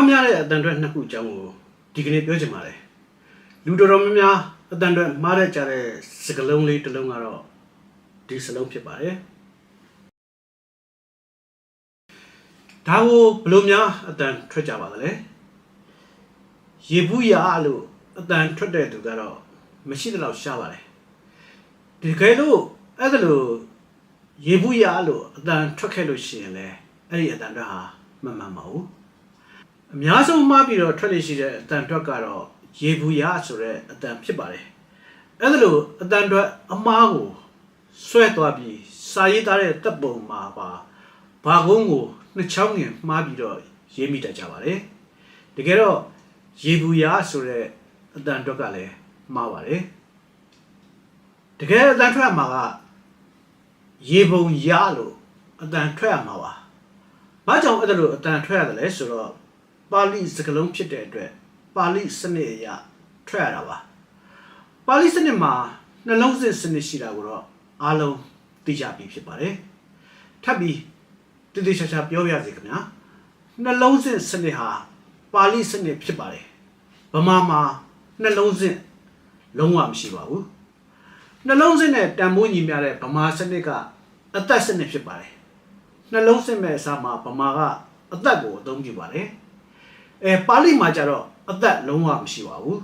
မှားများတဲ့အတန်အတွက်နှစ်ခုအကြောင်းကိုဒီကနေ့ပြောချင်ပါတယ်လူတော်တော်များများအတန်အတွက်မှားတဲ့ကြတဲ့စကလုံးလေးတစ်လုံးကတော့ဒီစလုံးဖြစ်ပါတယ်ဒါကိုဘယ်လိုများအတန်ထွက်ကြပါသလဲရေဘူးရလို့အတန်ထွက်တဲ့သူကတော့မရှိသလောက်ရှားပါတယ်ဒီကဲလို့အဲ့ဒါလို့ရေဘူးရလို့အတန်ထွက်ခဲ့လို့ရှိရင်လေအဲ့ဒီအတန်အတွက်ဟာမမှန်ပါဘူး အများဆုံးမှားပြီးတော့ထွက်လေရှိတဲ့အတန်တွက်ကတော့ရေဘူးရဆိုတဲ့အတန်ဖြစ်ပါတယ်အဲ့ဒါလို့အတန်တွက်အမားကိုဆွဲသွားပြီးစာရေးသားတဲ့တပ်ပုံမှာပါဘာကုန်းကိုနှစ်ချောင်းငင်မှားပြီးတော့ရေးမိတတ်ကြပါတယ်တကယ်တော့ရေဘူးရဆိုတဲ့အတန်တွက်ကလည်းမှားပါတယ်တကယ်အတန်ထွက်မှာကရေပုံရလို့အတန်ထွက်ရမှာပါဘာကြောင့်အဲ့ဒါလို့အတန်ထွက်ရတယ်လဲဆိုတော့ ပါဠိစကားလုံးဖြစ်တဲ့အတွက်ပါဠိစနစ်အရထွက်ရတာပါပါဠိစနစ်မှာနှလုံးစစ်စနစ်ရှိတာကိုတော့အားလုံးသိကြပြီဖြစ်ပါတယ်ထပ်ပြီးတည်တည်ချာချာပြောပြစီခင်ဗျာနှလုံးစစ်စနစ်ဟာပါဠိစနစ်ဖြစ်ပါတယ်ဗမာမှာနှလုံးစစ်လုံးဝမရှိပါဘူးနှလုံးစစ်နဲ့တန်ဖိုးညီမျှတဲ့ဗမာစနစ်ကအသက်စနစ်ဖြစ်ပါတယ်နှလုံးစစ်မဲ့အစားမှာဗမာကအသက်ကိုအသုံးပြုပါတယ် အဲပါဠိမှာကြတော့အသက်လုံးဝမရှိပါဘူး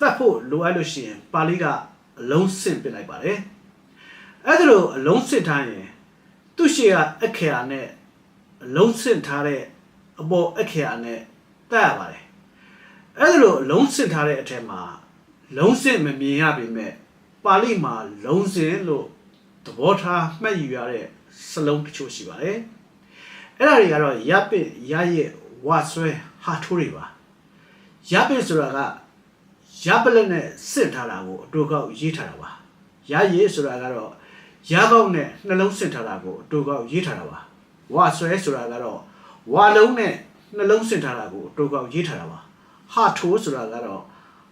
တတ်ဖို့လိုအပ်လို့ရှိရင်ပါဠိကအလုံးစင့်ပြလိုက်ပါတယ်အဲ့ဒါလို့အလုံးစင့်ထားရင်သူ့ရှေ့ကအခရာနဲ့အလုံးစင့်ထားတဲ့အပေါ်အခရာနဲ့တတ်ရပါတယ်အဲ့ဒါလို့အလုံးစင့်ထားတဲ့အထက်မှာလုံးစင့်မမြင်ရပေမဲ့ပါဠိမှာလုံးစင့်လို့သဘောထားမှတ်ယူရတဲ့စလုံးတချို့ရှိပါတယ်အဲ့ဒါတွေကတော့ရပ်ပစ်ရရဲ့ ဝါဆွဲဟာထိုးတွေပါရပ်ပစ်ဆိုတာကရပ်ပလက်နဲ့စစ်ထားတာကိုအတူကောက်ရေးထားတာပါရရဲ့ဆိုတာကတော့ရကောက်နဲ့နှလုံးစစ်ထားတာကိုအတူကောက်ရေးထားတာပါဝါဆွဲဆိုတာကတော့ဝါလုံးနဲ့နှလုံးစစ်ထားတာကိုအတူကောက်ရေးထားတာပါဟာထိုးဆိုတာကတော့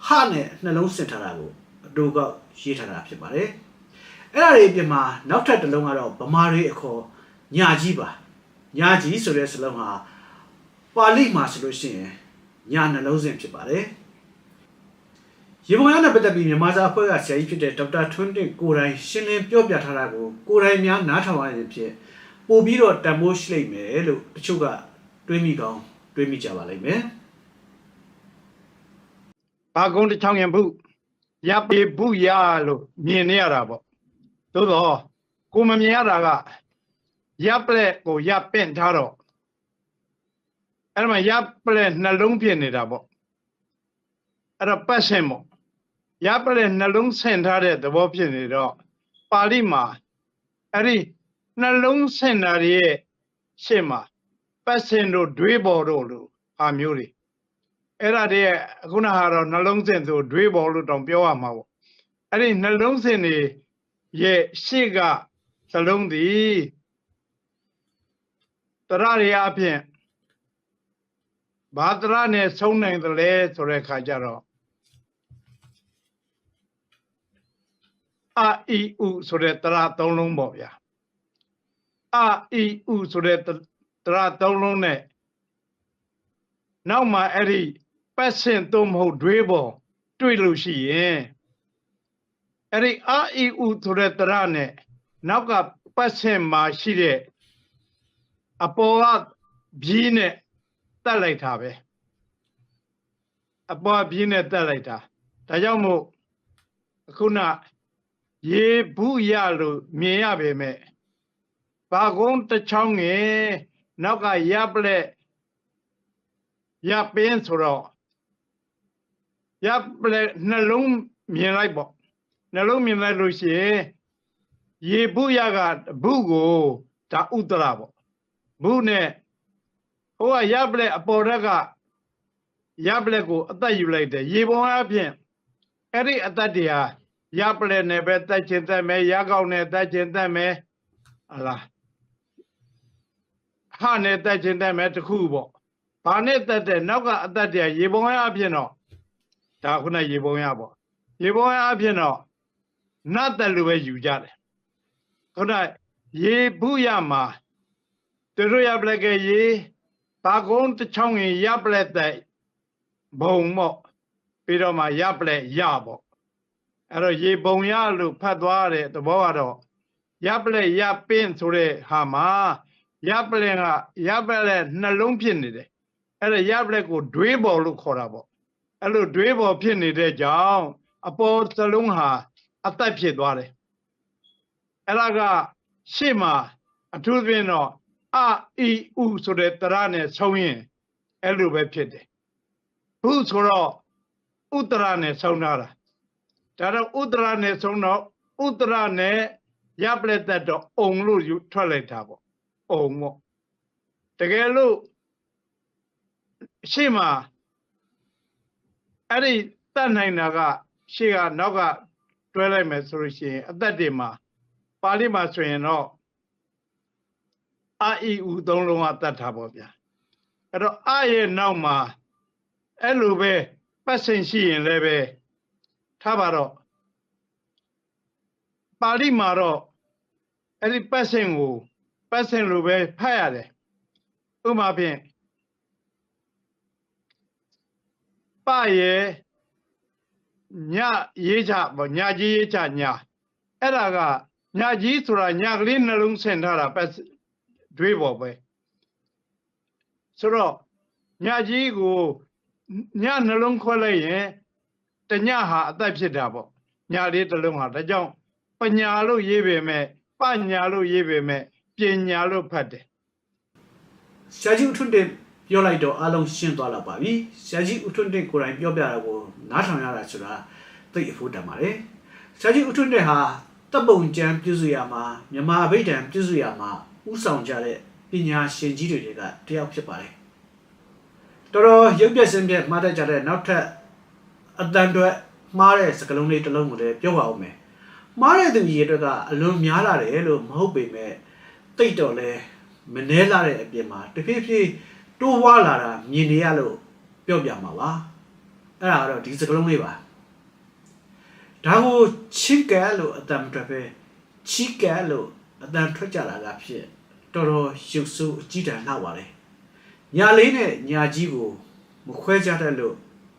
ဟာနဲ့နှလုံးစစ်ထားတာကိုအတူကောက်ရေးထားတာဖြစ်ပါတယ်အဲ့ဒါတွေအပြင်မှာနောက်ထပ်တစ်လုံးကတော့ဗမာတွေအခေါ်ညာကြီးပါညာကြီးဆိုတဲ့စလုံးဟာ ပါဠိမှာဆိုလို့ရှိရင်ညာနှလုံးစဉ်ဖြစ်ပါတယ်ရေပုံရနဲ့ပတ်သက်ပြီးမြန်မာစာအဖွဲ့ကဆရာကြီးဖြစ်တဲ့ဒေါက်တာထွန်းတင့်ကိုယ်တိုင်ရှင်းလင်းပြောပြထားတာကိုကိုယ်တိုင်များနားထောင်ရရင်ဖြစ်ပို့ပြီးတော့တန်ဖိုးရှိလိမ့်မယ်လို့တချို့ကတွေးမိကောင်းတွေးမိကြပါလိမ့်မယ်ဘာကုန်းတစ်ချောင်းရင်ဘူးရပ်ပေဘူးရလို့မြင်နေရတာပေါ့သို့တော့ကိုမမြင်ရတာကရပ်ပလက်ကိုရပ်ပင့်ထားတော့ အဲ့ဒါမှရပ်ပလက်နှလုံးဖြစ်နေတာပေါ့အဲ့တော့ပတ်စင်ပေါ့ရပ်ပလက်နှလုံးဆင်ထားတဲ့သဘောဖြစ်နေတော့ပါဠိမှာအဲ့ဒီနှလုံးဆင်တာရဲ့ရှေ့မှာပတ်စင်တို့တွေးပေါ်တို့လို့ဟာမျိုးတွေအဲ့ဒါတည်းရဲ့ခုနဟာတော့နှလုံးစင်ဆိုတွေးပေါ်လို့တောင်ပြောရမှာပေါ့အဲ့ဒီနှလုံးစင်တွေရဲ့ရှေ့ကသလုံးသည်တရရအဖြစ် ဘာတရနဲ့ဆုံးနိုင်တယ်လဲဆိုတဲ့ခါကျတော့အာအီဥဆိုတဲ့တရသုံးလုံးပေါ့ဗျာအာအီဥဆိုတဲ့တရသုံးလုံးနဲ့နောက်မှအဲ့ဒီပတ်စင်သို့မဟုတ်တွေးပေါ်တွေ့လို့ရှိရင်အဲ့ဒီအာအီဥဆိုတဲ့တရနဲ့နောက်ကပတ်စင်မှာရှိတဲ့အပေါ်ကဘီးနဲ့ တက်လိုက်တာပဲအပေါ်ကဘီးနဲ့တက်လိုက်တာဒါကြောင့်မို့အခုနရေဘူးရလို့မြင်ရပေမဲ့ဘာကုန်းတစ်ချောင်းငယ်နောက်ကရပ်ပလက်ရပ်ပင်းဆိုတော့ရပ်ပလက်နှလုံးမြင်လိုက်ပေါ့နှလုံးမြင်လိုက်လို့ရှိရင်ရေဘူးရကဘူးကိုဒါဥတရပေါ့ဘူးနဲ့ ဟိုကရပ်ပလက်အပေါ်ရက်ကရပ်ပလက်ကိုအသက်ယူလိုက်တယ်ရေပုံအပြင်အဲ့ဒီအသက်တွေဟာရပ်ပလက်နဲ့ပဲတက်ချင်တက်မယ်ရကောက်နဲ့တက်ချင်တက်မယ်ဟလားဟာနဲ့တက်ချင်တက်မယ်တခုပေါ့ဘာနဲ့တက်တဲ့နောက်ကအသက်တွေရေပုံရအပြင်တော့ဒါခုနရေပုံရပေါ့ရေပုံရအပြင်တော့နတ်တယ်လို့ပဲယူကြတယ်ခုနရေဘူးရမှာသူတို့ရပလက်ကရေ ဘတာကုန်းတစ်ချောင်းရင်ရပ်ပလက်တဲ့ဘုံပေါ့ပြီးတော့မှရပ်ပလက်ရပေါ့အဲ့တော့ရေဘုံရလို့ဖတ်သွားတဲ့သဘောကတော့ရပ်ပလက်ရပင်းဆိုတဲ့ဟာမှာရပ်ပလက်ကရပ်ပလက်နှလုံးဖြစ်နေတယ်အဲ့ဒါရပ်ပလက်ကိုဒွေးပေါ်လို့ခေါ်တာပေါ့အဲ့လိုဒွေးပေါ်ဖြစ်နေတဲ့ကြောင့်အပေါ်သလုံးဟာအသက်ဖြစ်သွားတယ်အဲ့ဒါကရှေ့မှာအထူးသဖြင့်တော့ အအီဥဆိုတဲ့တရနဲ့ဆုံးရင်အဲ့လိုပဲဖြစ်တယ်ခုဆိုတော့ဥတရနဲ့ဆုံးထားတာဒါတော့ဥတရနဲ့ဆုံးတော့ဥတရနဲ့ရပ်ပလက်သက်တော့အုံလို့ယူထွက်လိုက်တာပေါ့အုံပေါ့တကယ်လို့ရှေ့မှာအဲ့ဒီတတ်နိုင်တာကရှေ့ကနောက်ကတွဲလိုက်မယ်ဆိုလို့ရှိရင်အသက်တွေမှာပါဠိမှာဆိုရင်တော့ အာအီဥသုံးလုံးကတတ်တာပေါ့ဗျာအဲ့တော့အရဲ့နောက်မှာအဲ့လိုပဲပတ်စင်ရှိရင်လည်းပဲထားပါတော့ပါဠိမှာတော့အဲ့ဒီပတ်စင်ကိုပတ်စင်လိုပဲဖတ်ရတယ်ဥပမာဖြင့်ပရဲ့ညရေးချပေါ့ညကြီးရေးချညအဲ့ဒါကညကြီးဆိုတာညကလေးနှလုံးဆင်ထားတာပတ် တွေးပေါ်ပဲဆိုတော့ညကြီးကိုညနှလုံးခွဲလိုက်ရင်တညဟာအသက်ဖြစ်တာပေါ့ညလေးတစ်လုံးဟာဒါကြောင့်ပညာလို့ရေးပေမဲ့ပညာလို့ရေးပေမဲ့ပညာလို့ဖတ်တယ်ဆရာကြီးဦးထွန်းတင်ပြောလိုက်တော့အားလုံးရှင်းသွားတော့ပါပြီဆရာကြီးဦးထွန်းတင်ကိုယ်တိုင်ပြောပြတာကိုနားထောင်ရတာဆိုတာသိအဖို့တန်ပါတယ်ဆရာကြီးဦးထွန်းတင်ဟာတပ်ပုံကျမ်းပြုစုရမှာမြန်မာအဘိဓမ္မာပြုစုရမှာ ဥဆောင်ကြတဲ့ပညာရှင်ကြီးတွေကတယောက်ဖြစ်ပါတယ်တော်တော်ရုပ်ပြစင်းပြမှားတတ်ကြတဲ့နောက်ထပ်အတန်တွေမှားတဲ့စကလုံးလေးတစ်လုံးကိုလည်းပြောပါဦးမယ်မှားတဲ့သူကြီးတွေကအလွန်များလာတယ်လို့မဟုတ်ပေမဲ့တိတ်တော်လဲမနှဲလာတဲ့အပြင်မှာတဖြည်းဖြည်းတိုးဝါလာတာမြင်နေရလို့ပြောပြမှာပါအဲ့ဒါကတော့ဒီစကလုံးလေးပါဒါကိုချစ်ကဲလို့အတန်ထွက်ပဲချီကဲလို့အတန်ထွက်ကြတာကဖြစ် တော်တော်ရုပ်ဆိုးအကြည့်တန်လှပါလေညာလေးနဲ့ညာကြီးကိုမခွဲကြတတ်လို့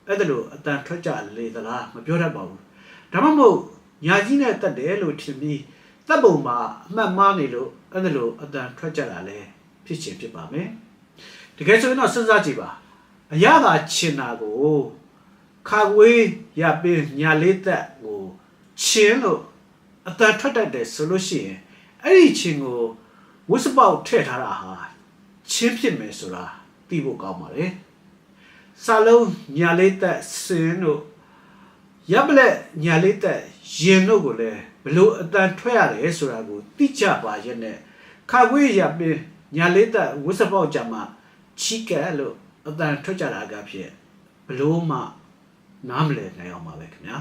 အဲ့ဒါလို့အတန်ထွက်ကြလေသလားမပြောတတ်ပါဘူးဒါမှမဟုတ်ညာကြီးနဲ့တက်တယ်လို့ထင်ပြီးတပ်ပုံမှာအမှတ်မှားနေလို့အဲ့ဒါလို့အတန်ထွက်ကြတာလဲဖြစ်ချင်ဖြစ်ပါမယ်တကယ်ဆိုရင်တော့စဉ်းစားကြည့်ပါအရသာချင်တာကိုခါဝေးရပင်းညာလေးတက်ကိုချင်းလို့အတန်ထွက်တတ်တယ်ဆိုလို့ရှိရင်အဲ့ဒီချင်းကို ဝစ်စပေါက်ထည့်ထားတာဟာချင်းဖြစ်မယ်ဆိုတာသိဖို့ကောင်းပါလေစာလုံးညာလေးတက်စင်းတို့ရပ်ပလက်ညာလေးတက်ရင်တို့ကိုလည်းဘလို့အတန်ထွက်ရတယ်ဆိုတာကိုသိကြပါရဲ့နဲ့ခါခွေးရပင်ညာလေးတက်ဝစ်စပေါက်ကြမှာချီကဲလို့အတန်ထွက်ကြတာကဖြစ်ဘလို့မှနားမလည်နိုင်အောင်ပါပဲခင်ဗျာ